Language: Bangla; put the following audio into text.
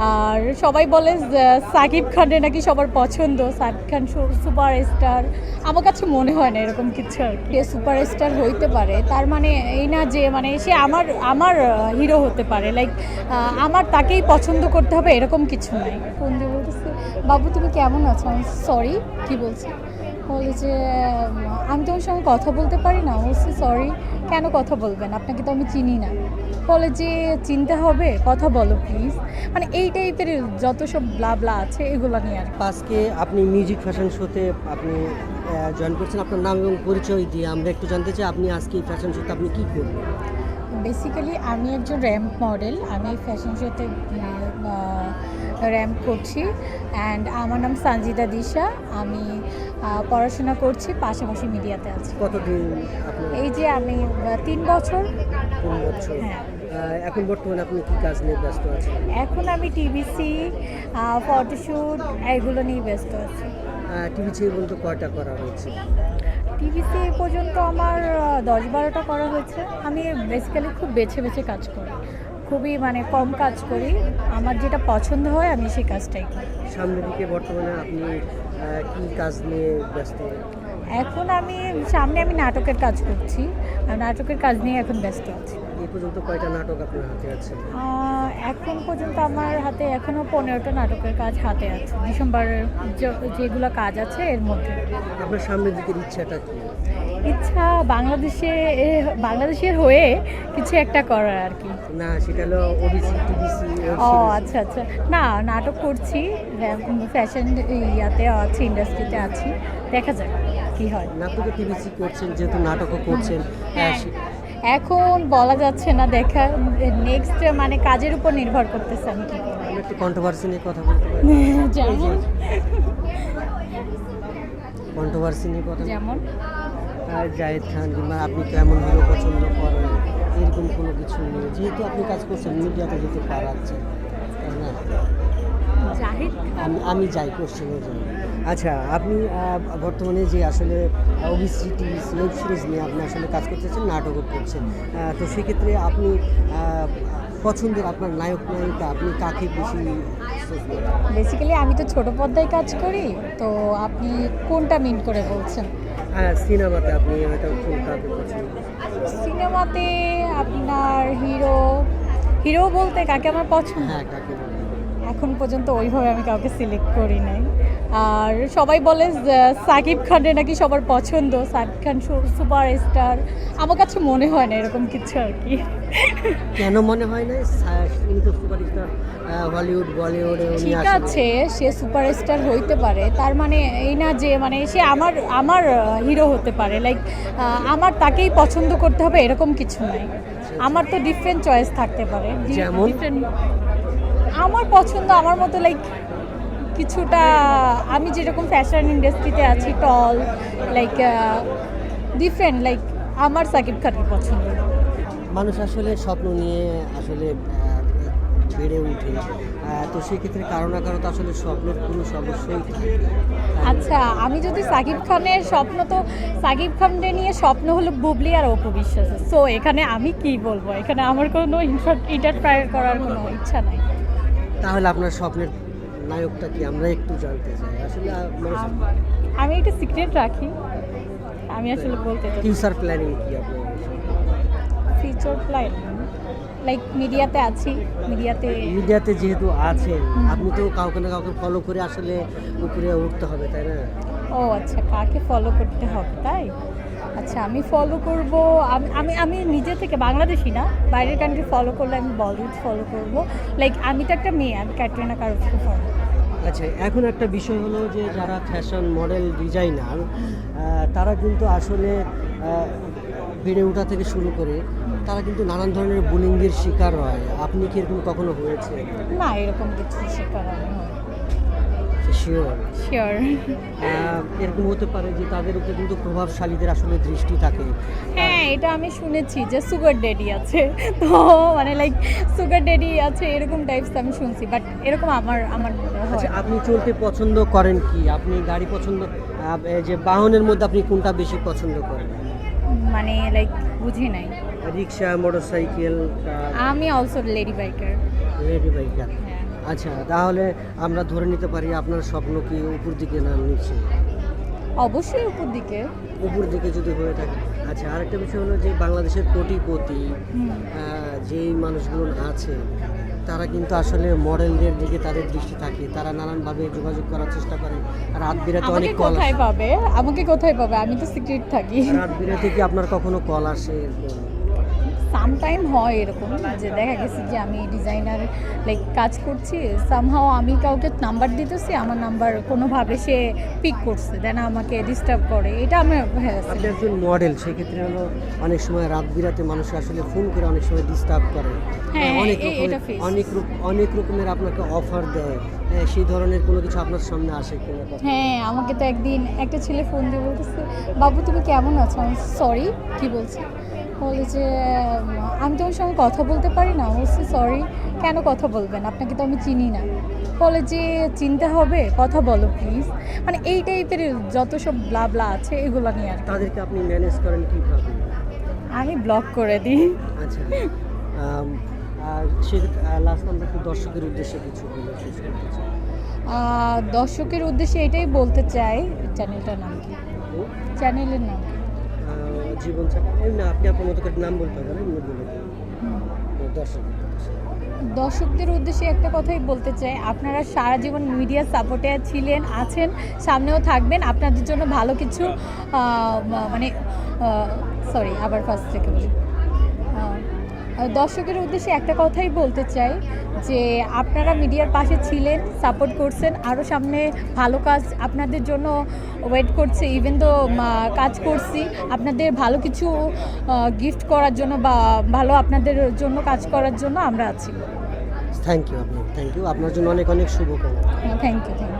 আর সবাই বলে সাকিব খানের নাকি সবার পছন্দ। সাকিব খান সুপার স্টার আমার কাছে মনে হয় না এরকম কিছু আর কি। সুপার স্টার হইতে পারে। তার মানে এই না যে মানে সে আমার আমার হিরো হতে পারে। লাইক আমার তাকেই পছন্দ করতে হবে এরকম কিছু নাই। ফোন দিয়ে বলতেছে? বাবু, তুমি কেমন আছো? আমি সরি কি বলছি? বলে যে, আমি তোমার সঙ্গে কথা বলতে পারি না। বলছি সরি কেন কথা বলবেন? আপনাকে তো আমি চিনি না। যে চিনতে হবে? কথা বলো প্লিজ মানে এই টাইপের যত সব ব্লা ব্লা আছে এগুলো নিয়ে আর। আজকে আপনি মিউজিক ফ্যাশন শোতে আপনি জয়েন করছেন। আপনার নাম এবং পরিচয় দিয়ে আমরা একটু জানতে চাই আপনি আজকে এই ফ্যাশন শোতে আপনি কী করবেন? বেসিক্যালি আমি একজন র্যাম্প মডেল আমি ফ্যাশন শোতে র্যাম্প করছি। অ্যান্ড আমার নাম সঞ্জিদা দিশা। আমি পড়াশোনা করছি পাশাপাশি মিডিয়াতে আছি। কতদিন এই যে আমি তিন বছর। হ্যাঁ। এখন বর্তমানে আপনি কি কাজ নিয়ে ব্যস্ত আছেন? এখন আমি টিভিসি ফটোশ্যুট এগুলো নিয়ে ব্যস্ত আছি। টিভি ছেড়ে পর্যন্ত কয়টা করা হয়েছে? টিভিসি এ পর্যন্ত আমার দশ বারোটা করা হয়েছে। আমি বেসিক্যালি খুব বেছে বেছে কাজ করি। খুবই মানে কম কাজ করি। আমার যেটা পছন্দ হয় আমি সেই কাজটাই করি। সামনের দিকে বর্তমানে আপনি কি কাজ নিয়ে ব্যস্ত? এখন আমি সামনে আমি নাটকের কাজ করছি। আর নাটকের কাজ নিয়ে এখন ব্যস্ত আছি। পর্যন্ত কয়টা নাটক আপনার হাতে আছে? এখন পর্যন্ত আমার হাতে এখনও পনেরোটা নাটকের কাজ হাতে আছে। ডিসেম্বরের যেগুলো কাজ আছে এর মধ্যে। আপনার সামনের দিকের ইচ্ছাটা কি? ইচ্ছা বাংলাদেশে বাংলাদেশের হয়ে কিছু একটা করার আর কি। না সেটা হলো ওবিসি টিভিসি ও আচ্ছা আচ্ছা। না নাটক করছি ফ্যাশন ইয়াতে আছি ইন্ডাস্ট্রিতে আছি। দেখা যাক কি হয়। না আপনি তো টিভিসি করছেন যেহেতু নাটকও করছেন হ্যাঁ। সে- এখন বলা যাচ্ছে না দেখা নেক্সট মানে কাজের উপর নির্ভর করতেছে আমি কি। একটু কন্ট্রোভার্সি নিয়ে কথা বলতে পারি? যেমন? কন্ট্রোভার্সি নিয়ে কথা যেমন? আর জায়েদ খান কিংবা আপনি কেমন হিরো পছন্দ করেন? এরকম কোনো কিছু নেই যেহেতু আপনি কাজ করছেন মিডিয়াতে যেতে পারাচ্ছেন তাই না? জাহিদ আমি আমি যাই কোশ্চেনের জন্য। আচ্ছা আপনি বর্তমানে যে আসলে ওবিসি টিভি ওয়েব সিরিজ নিয়ে আপনি আসলে কাজ করতেছেন নাটকও করছেন তো সেক্ষেত্রে আপনি পছন্দের আপনার নায়ক নায়িকা আপনি কাকে বেশি বেসিক্যালি আমি তো ছোট পর্দায় কাজ করি তো আপনি কোনটা মিন করে বলছেন? সিনেমাতে আপনি হয়তো সিনেমাতে আপনার হিরো হিরো বলতে কাকে আমার পছন্দ? হ্যাঁ কাকে এখন পর্যন্ত ওইভাবে আমি কাউকে সিলেক্ট করি নাই। আর সবাই বলে সাকিব খানের নাকি সবার পছন্দ সাকিব খান সুপার স্টার আমার কাছে মনে হয় না এরকম কিছু আর কি। কেন মনে হয় না? সুপারস্টার হলিউড বলিউডে উনি ঠিক আছে সে সুপার স্টার হইতে পারে। তার মানে এই না যে মানে সে আমার আমার হিরো হতে পারে। লাইক আমার তাকেই পছন্দ করতে হবে এরকম কিছু নাই। আমার তো ডিফারেন্ট চয়েস থাকতে পারে। যেমন? আমার পছন্দ আমার মতো লাইক কিছুটা আমি যেরকম ফ্যাশন ইন্ডাস্ট্রিতে আছি টল লাইক ডিফারেন্ট লাইক আমার সাকিব খানকে পছন্দ। মানুষ আসলে স্বপ্ন নিয়ে আসলে বেড়ে আহ, তো সেক্ষেত্রে কারও না কারও তো আসলে স্বপ্নের পুরুষ অবশ্যই আচ্ছা আমি যদি সাকিব খানের স্বপ্ন তো সাকিব খানকে নিয়ে স্বপ্ন হলো বুবলি আর অপু বিশ্বাস। সো এখানে আমি কি বলব? এখানে আমার কোনো ইন্টারফায়ার করার কোনো ইচ্ছা নাই। তাহলে আপনার স্বপ্নের নায়কটা কি আমরা একটু জানতে চাই? আসলে মানুষ আম- একটা সিক্রেট রাখি। আমি আসলে বলতে চাই। ফিউচার প্ল্যানিং কি আপনার ফিউচার প্ল্যান লাইক মিডিয়াতে আছি মিডিয়াতে মিডিয়াতে যেহেতু আছেন আপনি তো কাউকে না কাউকে ফলো করে আসলে উপরে উঠতে হবে তাই না? ও আচ্ছা কাকে ফলো করতে হবে তাই? আচ্ছা আমি ফলো করব আমি আমি নিজে থেকে বাংলাদেশি না বাইরের কান্ট্রি ফলো করলে আমি বলিউড ফলো করব। লাইক আমি তো একটা মেয়ে আমি ক্যাটরিনা কারোকে ফলো আচ্ছা এখন একটা বিষয় হলো যে যারা ফ্যাশন মডেল ডিজাইনার তারা কিন্তু আসলে বেড়ে ওঠা থেকে শুরু করে তারা কিন্তু নানান ধরনের বুলিংয়ের শিকার হয়। আপনি কি এরকম কখনো হয়েছে? না এরকম কিছু শিকার আমি শিওর শিওর এরকম হতে পারে যে তাদের উপরে কিন্তু প্রভাবশালীদের আসলে দৃষ্টি থাকে। হ্যাঁ এটা আমি শুনেছি যে সুগার ড্যাডি আছে। তো মানে লাইক সুগার ড্যাডি আছে এরকম টাইপস আমি শুনছি বাট এরকম আমার আমার হয়। আচ্ছা আপনি চলতে পছন্দ করেন কি? আপনি গাড়ি পছন্দ যে বাহনের মধ্যে আপনি কোনটা বেশি পছন্দ করেন? মানে লাইক বুঝি নাই। রিক্সা মোটরসাইকেল আমি also lady biker lady biker হ্যাঁ। আচ্ছা তাহলে আমরা ধরে নিতে পারি আপনার স্বপ্ন কি উপর দিকে না নিচে? অবশ্যই উপর দিকে। উপর দিকে যদি হয়ে থাকে। আচ্ছা আরেকটা বিষয় হলো যে বাংলাদেশের কোটিপতি। যেই মানুষগুলো আছে তারা কিন্তু আসলে মডেলদের দিকে তাদের দৃষ্টি থাকে। তারা নানানভাবে যোগাযোগ করার চেষ্টা করে। রাত বিরাতে অনেক কল কোথায় পাবে? আমাকে কোথায় পাবে? আমি তো সিক্রেট থাকি। রাত বিরাতে কি আপনার কখনো কল আসে? এরকম? সামটাইম হয় এরকম যে দেখা গেছে যে আমি ডিজাইনার লাইক কাজ করছি সামহাও আমি কাউকে নাম্বার দিতেছি আমার নাম্বার কোনোভাবে সে পিক করছে দেন আমাকে ডিস্টার্ব করে। এটা আমি হ্যাঁ আপনি একজন মডেল সেক্ষেত্রে হলো অনেক সময় রাত বিরাতে মানুষ আসলে ফোন করে অনেক সময় ডিস্টার্ব করে। হ্যাঁ, অনেক face. অনেক রূপ- অনেক রকমের আপনাকে অফার দেয়। হ্যাঁ, সেই ধরনের কোনো কিছু আপনার সামনে আসে কিনা হ্যাঁ আমাকে তো একদিন একটা ছেলে ফোন দিয়ে বলতেছে বাবু তুমি কেমন আছো? আমি সরি কি বলছি বলে যে আমি তোমার সঙ্গে কথা বলতে পারি না। বলছি সরি কেন কথা বলবেন? আপনাকে তো আমি চিনি না। বলে যে চিনতে হবে কথা বলো প্লিজ মানে এই টাইপের যত সব ব্লা ব্লা আছে এগুলো নিয়ে আর কি। তাদেরকে আপনি ম্যানেজ করেন কীভাবে? আমি ব্লক করে দিই। আচ্ছা। আম, লাস্ট আমরা একটু দর্শকের উদ্দেশ্যে কিছু দর্শকের উদ্দেশ্যে এটাই বলতে চাই চ্যানেলটার নাম কি? চ্যানেলের নাম। জীবন না আপনি আপনার মতো করে নাম বলতে পারেন এমনি বলে উদ্দেশ্যে। দর্শকদের উদ্দেশ্যে একটা কথাই বলতে চাই আপনারা সারা জীবন মিডিয়া সাপোর্টে ছিলেন আছেন সামনেও থাকবেন আপনাদের জন্য ভালো কিছু মানে সরি আবার ফার্স্ট থেকে বলি। দর্শকের উদ্দেশ্যে একটা কথাই বলতে চাই যে আপনারা মিডিয়ার পাশে ছিলেন সাপোর্ট করছেন আরও সামনে ভালো কাজ আপনাদের জন্য ওয়েট করছে ইভেন তো কাজ করছি আপনাদের ভালো কিছু গিফট করার জন্য বা ভালো আপনাদের জন্য কাজ করার জন্য আমরা আছি। থ্যাংক ইউ আপনি। থ্যাংক ইউ আপনার জন্য অনেক অনেক শুভকামনা। Thank you thank you